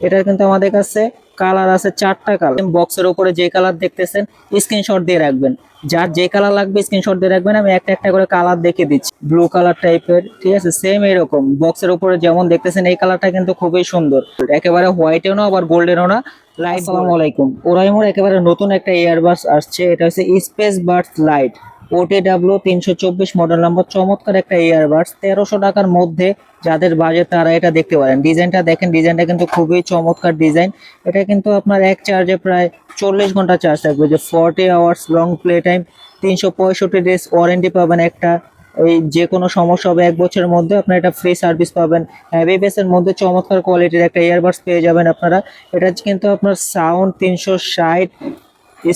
এটার কিন্তু আমাদের কাছে কালার আছে চারটা কালার বক্সের উপরে যে কালার দেখতেছেন স্ক্রিনশট দিয়ে রাখবেন। যার যে কালার লাগবে স্ক্রিনশট দিয়ে রাখবেন। আমি একটা একটা করে কালার দেখে দিচ্ছি। ব্লু কালার টাইপের ঠিক আছে? সেম এরকম। বক্সের উপরে যেমন দেখতেছেন এই কালারটা কিন্তু খুবই সুন্দর। একেবারে হোয়াইটেও না আবার গোল্ডেনও না। লাইট আসসালামু আলাইকুম। ওরাইমোর একেবারে নতুন একটা ইয়ারবাস আসছে। এটা হচ্ছে space birds light OT W তিনশো চব্বিশ মডেল নম্বর চমৎকার একটা ইয়ারবাডস তেরোশো টাকার মধ্যে যাদের বাজেট তারা এটা দেখতে পারেন। ডিজাইনটা দেখেন ডিজাইনটা কিন্তু খুবই চমৎকার ডিজাইন এটা কিন্তু আপনার এক চার্জে প্রায় চল্লিশ ঘণ্টা চার্জ থাকবে। যে forty hours long play time তিনশো পঁয়ষট্টি ডেজ ওয়ারেন্টি পাবেন একটা। এই যে কোনো সমস্যা হবে এক বছরের মধ্যে আপনার এটা ফ্রি সার্ভিস পাবেন। হ্যাভি বেসের মধ্যে চমৎকার কোয়ালিটির একটা ইয়ারবাডস পেয়ে যাবেন আপনারা। এটা কিন্তু আপনার সাউন্ড তিনশো ষাট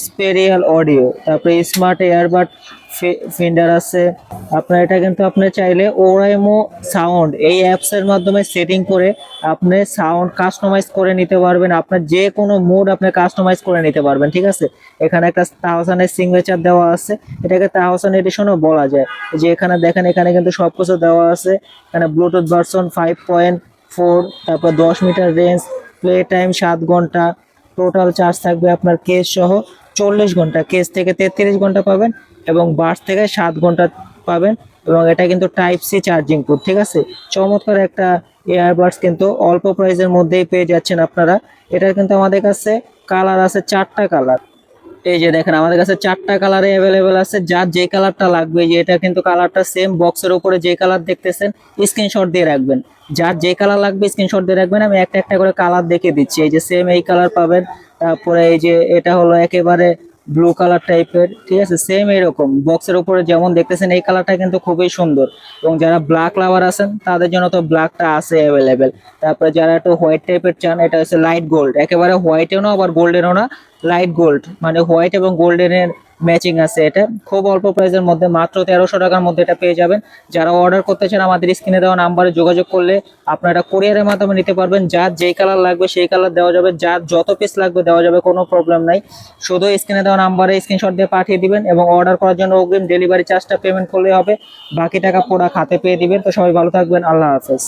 স্পেরিয়াল অডিও তারপরে স্মার্ট এয়ারবাড ফিন্ডার আছে। আপনার এটা কিন্তু আপনি চাইলে ওরাইমো সাউন্ড এই অ্যাপসের মাধ্যমে সেটিং করে আপনি সাউন্ড কাস্টমাইজ করে নিতে পারবেন। আপনার যে কোনো মুড আপনি কাস্টমাইজ করে নিতে পারবেন, ঠিক আছে? এখানে একটা তাহসানের সিগনেচার দেওয়া আছে। এটাকে তাহসান এডিশনও বলা যায়। যে এখানে দেখেন, এখানে কিন্তু সব কিছু দেওয়া আছে। এখানে Bluetooth version five point four তারপর দশ মিটার রেঞ্জ প্লে টাইম সাত ঘণ্টা টোটাল চার্জ থাকবে আপনার কেস সহ। চল্লিশ ঘণ্টা কেস থেকে তেত্রিশ ঘণ্টা পাবেন এবং বাস থেকে সাত ঘণ্টা পাবেন এবং এটা কিন্তু টাইপ সি চার্জিং পোর্ট ঠিক আছে? চমৎকার একটা এয়ারবাডস কিন্তু অল্প প্রাইসের মধ্যেই পেয়ে যাচ্ছেন আপনারা। এটার কিন্তু আমাদের কাছে কালার আছে চারটা কালার এই যে দেখেন, আমাদের কাছে চারটা কালারে অ্যাভেলেবেল আছে। যার যে কালারটা লাগবে যে এটা কিন্তু কালারটা সেম বক্সের উপরে যে কালার দেখতেছেন স্ক্রিনশট দিয়ে রাখবেন। যার যে কালার লাগবে স্ক্রিনশট দিয়ে রাখবেন। আমি একটা একটা করে কালার দেখে দিচ্ছি। এই যে সেম এই কালার পাবেন। তারপরে এই যে এটা হলো একেবারে ব্লু কালার টাইপের ঠিক আছে? সেম এরকম বক্সের উপরে যেমন দেখতেছেন, এই কালারটা কিন্তু খুবই সুন্দর। এবং যারা ব্ল্যাক লাভার আছেন, তাদের জন্য তো ব্ল্যাকটা আছে অ্যাভেলেবেল তারপরে যারা একটু হোয়াইট টাইপের চান, এটা হচ্ছে লাইট গোল্ড একেবারে হোয়াইটেও না, আবার গোল্ডেনও না। লাইট গোল্ড মানে হোয়াইট এবং গোল্ডেনের ম্যাচিং আছে এটা। খুব অল্প প্রাইসের মধ্যে, মাত্র তেরোশো টাকার মধ্যে এটা পেয়ে যাবেন। যারা অর্ডার করতে চান আমাদের স্ক্রিনে দেওয়া নাম্বারে যোগাযোগ করলে আপনারা কুরিয়ারের মাধ্যমে নিতে পারবেন। যার যেই কালার লাগবে সেই কালার দেওয়া যাবে। যার যত পিস লাগবে দেওয়া যাবে, কোনো প্রবলেম নাই। শুধু স্ক্রিনে দেওয়া নাম্বারে স্ক্রিনশট দিয়ে পাঠিয়ে দিবেন এবং অর্ডার করার জন্য অগ্রিম ডেলিভারি চার্জটা পেমেন্ট করলে হবে। বাকি টাকা পুরো খাতে পেয়ে দিবেন। তো সবাই ভালো থাকবেন। আল্লাহ হাফেজ।